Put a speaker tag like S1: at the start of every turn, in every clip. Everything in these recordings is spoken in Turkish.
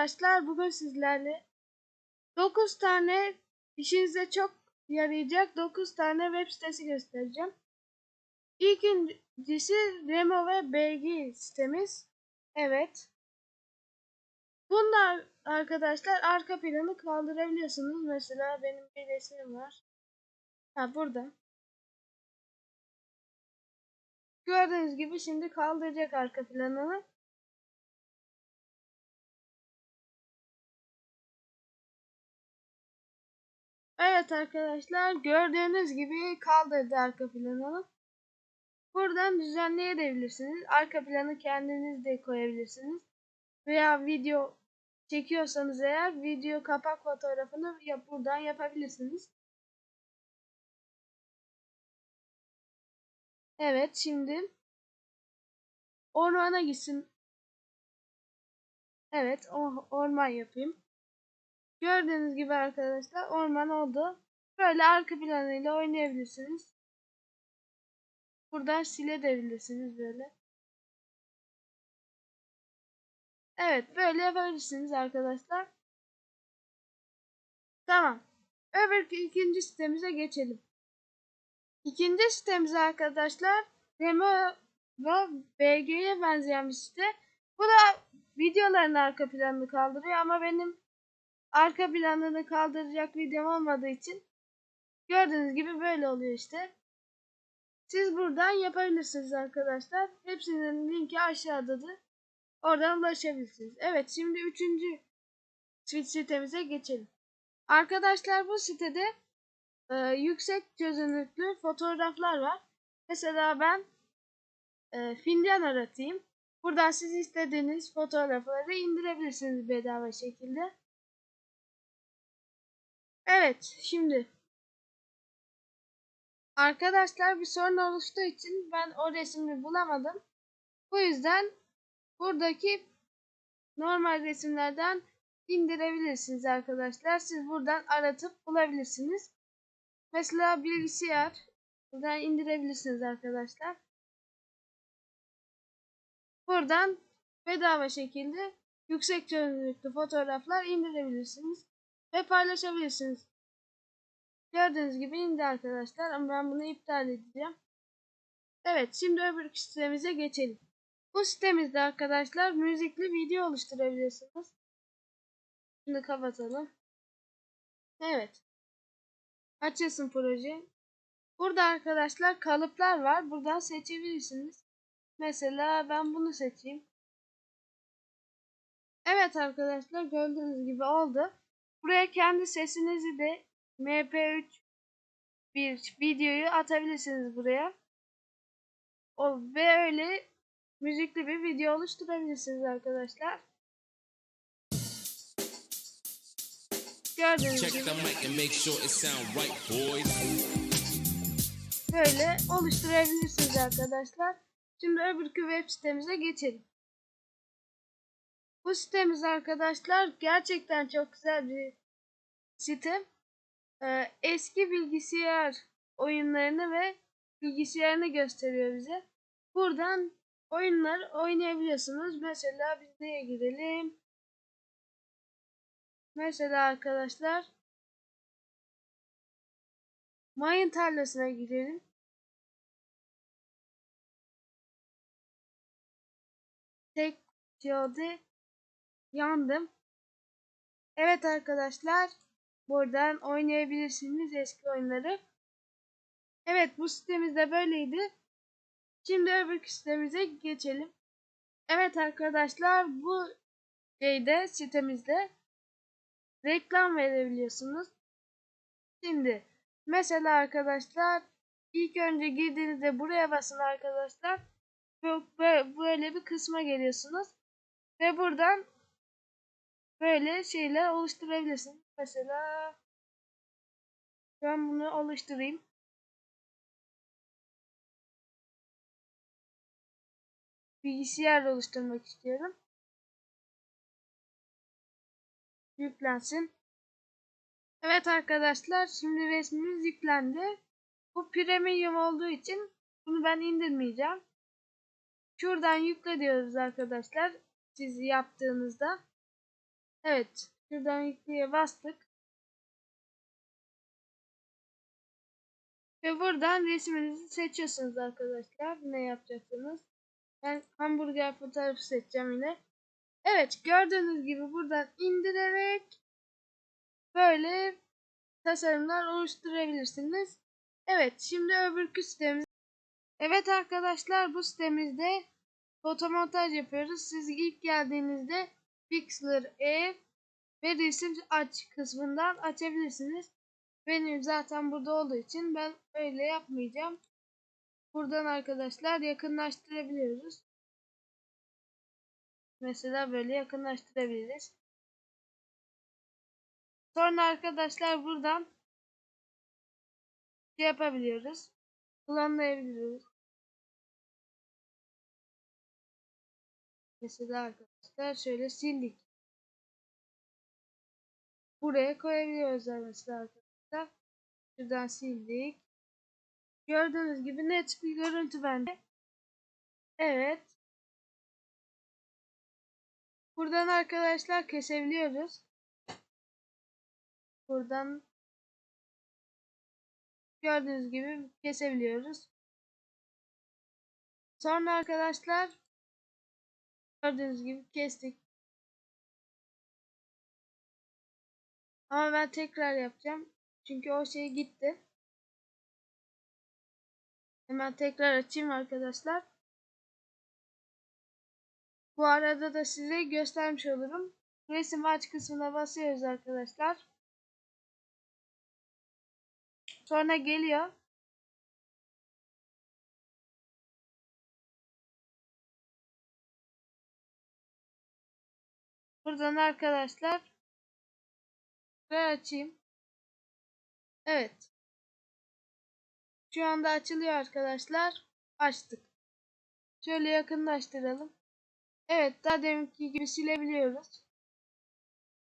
S1: Arkadaşlar. Bugün sizlerle 9 tane işinize çok yarayacak 9 tane web sitesi göstereceğim. İkincisi Remo ve BG sitemiz. Evet. Bunlar arkadaşlar arka planı kaldırabiliyorsunuz. Mesela benim bir resmim var. Ha burada. Gördüğünüz gibi şimdi kaldıracak arka planını. Evet arkadaşlar gördüğünüz gibi kaldırdı arka planını. Buradan düzenleyebilirsiniz. Arka planı kendiniz de koyabilirsiniz. Veya video çekiyorsanız eğer video kapak fotoğrafını yap buradan yapabilirsiniz. Evet şimdi ormana gitsin. Evet orman yapayım. Gördüğünüz gibi arkadaşlar orman oldu. Böyle arka planıyla oynayabilirsiniz. Buradan silebilirsiniz böyle. Evet böyle yapabilirsiniz arkadaşlar. Tamam. Öbür ikinci sitemize geçelim. İkinci sitemiz arkadaşlar Remo ve BG'ye benzeyen bir site. Bu da videoların arka planını kaldırıyor ama benim arka planını kaldıracak videom olmadığı için gördüğünüz gibi böyle oluyor işte. Siz buradan yapabilirsiniz arkadaşlar. Hepsinin linki aşağıdadır. Oradan ulaşabilirsiniz. Evet şimdi üçüncü sitemize geçelim. Arkadaşlar bu sitede e, yüksek çözünürlüklü fotoğraflar var. Mesela ben e, fincan aratayım. Buradan siz istediğiniz fotoğrafları indirebilirsiniz bedava şekilde. Evet şimdi arkadaşlar bir sorun oluştuğu için ben o resmi bulamadım. Bu yüzden buradaki normal resimlerden indirebilirsiniz arkadaşlar. Siz buradan aratıp bulabilirsiniz. Mesela bilgisayar buradan indirebilirsiniz arkadaşlar. Buradan bedava şekilde yüksek çözünürlüklü fotoğraflar indirebilirsiniz ve paylaşabilirsiniz. Gördüğünüz gibi indi arkadaşlar ama ben bunu iptal edeceğim. Evet şimdi öbür sitemize geçelim. Bu sitemizde arkadaşlar müzikli video oluşturabilirsiniz. Şimdi kapatalım. Evet. Açılsın proje. Burada arkadaşlar kalıplar var. Buradan seçebilirsiniz. Mesela ben bunu seçeyim. Evet arkadaşlar gördüğünüz gibi oldu. Buraya kendi sesinizi de mp3 bir videoyu atabilirsiniz buraya. O ve öyle müzikli bir video oluşturabilirsiniz arkadaşlar. Gördüğünüz gibi böyle oluşturabilirsiniz arkadaşlar. Şimdi öbürkü web sitemize geçelim. Bu sitemiz arkadaşlar gerçekten çok güzel bir site. Ee, eski bilgisayar oyunlarını ve bilgisayarını gösteriyor bize. Buradan oyunlar oynayabiliyorsunuz. Mesela biz neye girelim? Mesela arkadaşlar mayın tarlasına gidelim. Tek yolda yandım. Evet arkadaşlar buradan oynayabilirsiniz eski oyunları. Evet bu sitemiz de böyleydi. Şimdi öbür sitemize geçelim. Evet arkadaşlar bu şeyde sitemizde reklam verebiliyorsunuz. Şimdi mesela arkadaşlar ilk önce girdiğinizde buraya basın arkadaşlar. Böyle bir kısma geliyorsunuz. Ve buradan böyle şeyler oluşturabilirsiniz. Mesela ben bunu oluşturayım. Bilgisayar oluşturmak istiyorum. Yüklensin. Evet arkadaşlar şimdi resmimiz yüklendi. Bu premium olduğu için bunu ben indirmeyeceğim. Şuradan yükle diyoruz arkadaşlar. siz yaptığınızda. Evet. Şuradan yükleye bastık. Ve buradan resminizi seçiyorsunuz arkadaşlar. Ne yapacaksınız? Ben hamburger fotoğrafı seçeceğim yine. Evet gördüğünüz gibi buradan indirerek böyle tasarımlar oluşturabilirsiniz. Evet şimdi öbürkü sitemiz. Evet arkadaşlar bu sitemizde fotomontaj yapıyoruz. Siz ilk geldiğinizde Pixlr E ve resim aç kısmından açabilirsiniz. Benim zaten burada olduğu için ben öyle yapmayacağım. Buradan arkadaşlar yakınlaştırabiliyoruz. Mesela böyle yakınlaştırabiliriz. Sonra arkadaşlar buradan şey yapabiliyoruz. Kullanmayabiliyoruz. Mesela arkadaşlar şöyle sildik. Buraya koyabiliyoruz mesela arkadaşlar. Şuradan sildik. Gördüğünüz gibi net bir görüntü bende. Evet. Buradan arkadaşlar kesebiliyoruz. Buradan gördüğünüz gibi kesebiliyoruz. Sonra arkadaşlar gördüğünüz gibi kestik. Ama ben tekrar yapacağım. Çünkü o şey gitti. Hemen tekrar açayım arkadaşlar. Bu arada da size göstermiş olurum. Resim aç kısmına basıyoruz arkadaşlar. Sonra geliyor. Buradan arkadaşlar ben açayım. Evet. Şu anda açılıyor arkadaşlar. Açtık. Şöyle yakınlaştıralım. Evet daha deminki gibi silebiliyoruz.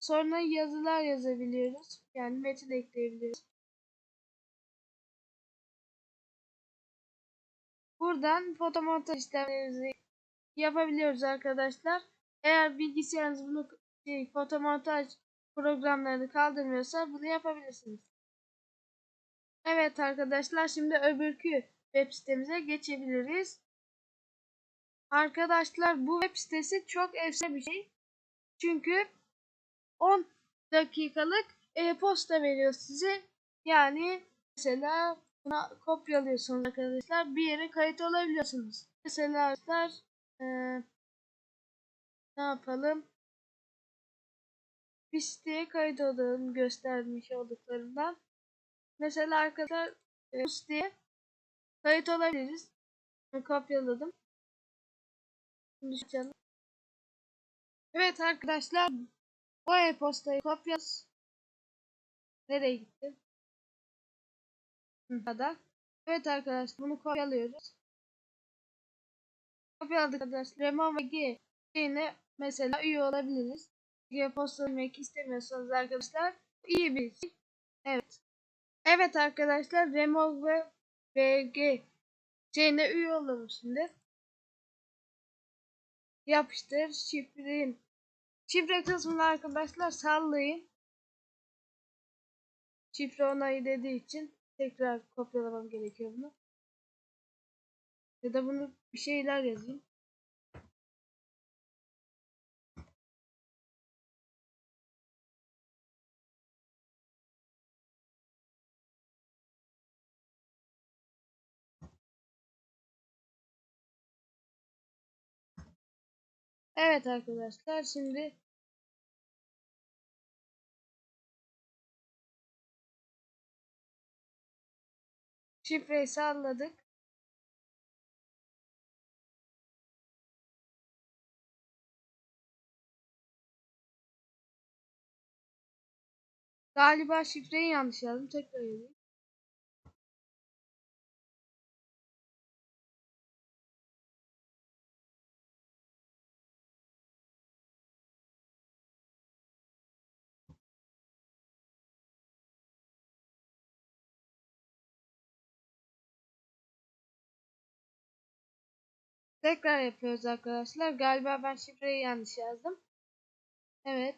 S1: Sonra yazılar yazabiliyoruz. Yani metin ekleyebiliyoruz. Buradan fotomontaj işlemlerimizi yapabiliyoruz arkadaşlar. Eğer bilgisayarınız bunu şey, fotomontaj programlarını kaldırmıyorsa bunu yapabilirsiniz. Evet arkadaşlar şimdi öbürkü web sitemize geçebiliriz. Arkadaşlar bu web sitesi çok efsane bir şey. Çünkü 10 dakikalık e-posta veriyor size. Yani mesela buna kopyalıyorsunuz arkadaşlar. Bir yere kayıt olabiliyorsunuz. Mesela arkadaşlar ee, ne yapalım? Bir siteye kayıt olalım göstermiş olduklarından. Mesela arkadaşlar e, bu siteye kayıt olabiliriz. Kopyaladım. Evet arkadaşlar o e-postayı kopyalıyoruz. Nereye gitti? Burada. Evet arkadaşlar bunu kopyalıyoruz. Kopyaladık arkadaşlar. Remon ve G şeyine mesela üye olabiliriz. E-posta vermek istemiyorsanız arkadaşlar iyi bir şey. Evet. Evet arkadaşlar Remov ve VG şeyine üye olalım şimdi. Yapıştır şifreyin. Şifre kısmını arkadaşlar sallayın. Şifre onayı dediği için tekrar kopyalamam gerekiyor bunu. Ya da bunu bir şeyler yazayım. Evet arkadaşlar şimdi şifreyi salladık. Galiba şifreyi yanlış yazdım. Tekrar yazayım. Tekrar yapıyoruz arkadaşlar. Galiba ben şifreyi yanlış yazdım. Evet.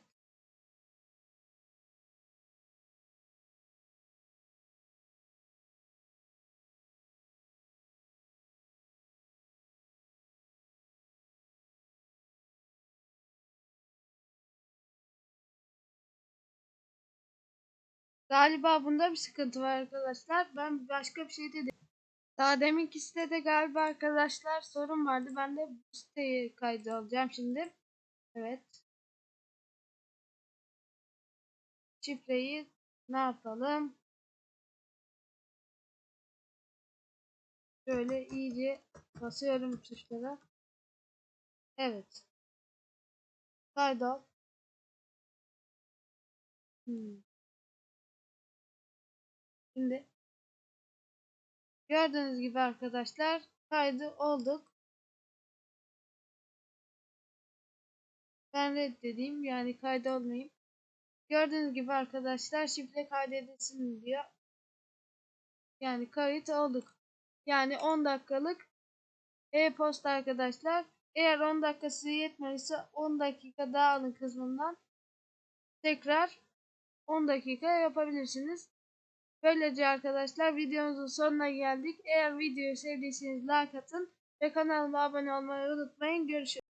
S1: Galiba bunda bir sıkıntı var arkadaşlar. Ben başka bir şey dedim. Daha deminki sitede galiba arkadaşlar sorun vardı. Ben de bu siteyi kaydı alacağım şimdi. Evet. Şifreyi ne yapalım? Şöyle iyice basıyorum tuşlara. Evet. Kaydol. Hmm. Şimdi gördüğünüz gibi arkadaşlar kaydı olduk. Ben reddedeyim yani kaydı olmayayım. Gördüğünüz gibi arkadaşlar şifre kaydedilsin diyor. Yani kayıt olduk. Yani 10 dakikalık e-posta arkadaşlar. Eğer 10 dakika size yetmediyse 10 dakika daha alın kısmından. Tekrar 10 dakika yapabilirsiniz. Böylece arkadaşlar videomuzun sonuna geldik. Eğer videoyu sevdiyseniz like atın ve kanalıma abone olmayı unutmayın. Görüşürüz.